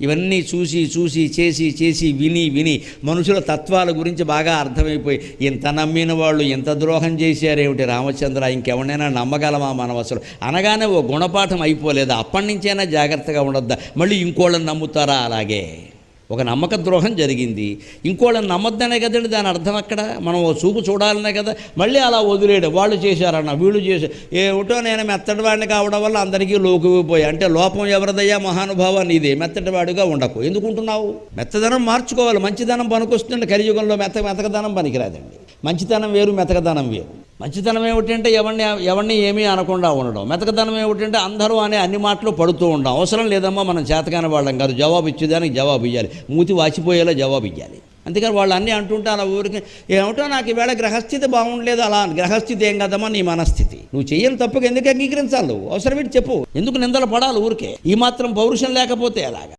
ఇవన్నీ చూసి చూసి చేసి చేసి విని విని మనుషుల తత్వాల గురించి బాగా అర్థమైపోయి ఇంత నమ్మిన వాళ్ళు ఇంత ద్రోహం చేశారేమిటి రామచంద్ర? ఇంకెవరినైనా నమ్మగలమా మనం అసలు అనగానే ఓ గుణపాఠం అయిపోలేదు. అప్పటి నుంచైనా జాగ్రత్తగా ఉండొద్దా? మళ్ళీ ఇంకోళ్ళని నమ్ముతారా? అలాగే. ఒక నమ్మక ద్రోహం జరిగింది. ఇంకోళ్ళని నమ్మద్దనే కదండి దాని అర్థం అక్కడ? మనం ఓ చూపు చూడాలనే కదా. మళ్ళీ అలా వదిలేయడం వాళ్ళు చేశారన్న వీళ్ళు చేశారు ఏమిటో నేను మెత్తటివాడిని కావడం వల్ల అందరికీ లోకుపోయి అంటే లోపం ఎవరిదయ్యా? మహానుభావ నీదే. మెత్తటివాడుగా ఉండకు. ఎందుకుంటున్నావు? మెత్తదనం మార్చుకోవాలి. మంచిదనం పనికొస్తుంది కలియుగంలో మెత్త మెతకదనం పనికిరాదండి. మంచితనం వేరు మెతకదనం వేరు. మంచితనం ఏమిటంటే ఎవరిని ఎవరిని ఏమీ అనకుండా ఉండడం. మెతకతనం ఏమిటంటే అందరూ అనే అన్ని మాటలు పడుతూ ఉండడం. అవసరం లేదమ్మా మనం చేతకాని వాళ్ళం కాదు. జవాబు ఇచ్చేదానికి జవాబు ఇవ్వాలి మూతి వాచిపోయేలా జవాబు ఇవ్వాలి అందుకని వాళ్ళు అన్నీ అంటుంటే అలా ఊరికి ఏమిటో నాకు ఈవేళ గ్రహస్థితి బాగుండలేదు అలా. అని. గ్రహస్థితి ఏం కదమ్మా నీ మనస్థితి. నువ్వు చేయని తప్పుకు ఎందుకు అంగీకరించాలి నువ్వు? అవసరం ఏంటి చెప్పు. ఎందుకు నిందలు పడాలి ఊరికే? ఈ మాత్రం పౌరుషం లేకపోతే ఎలాగా?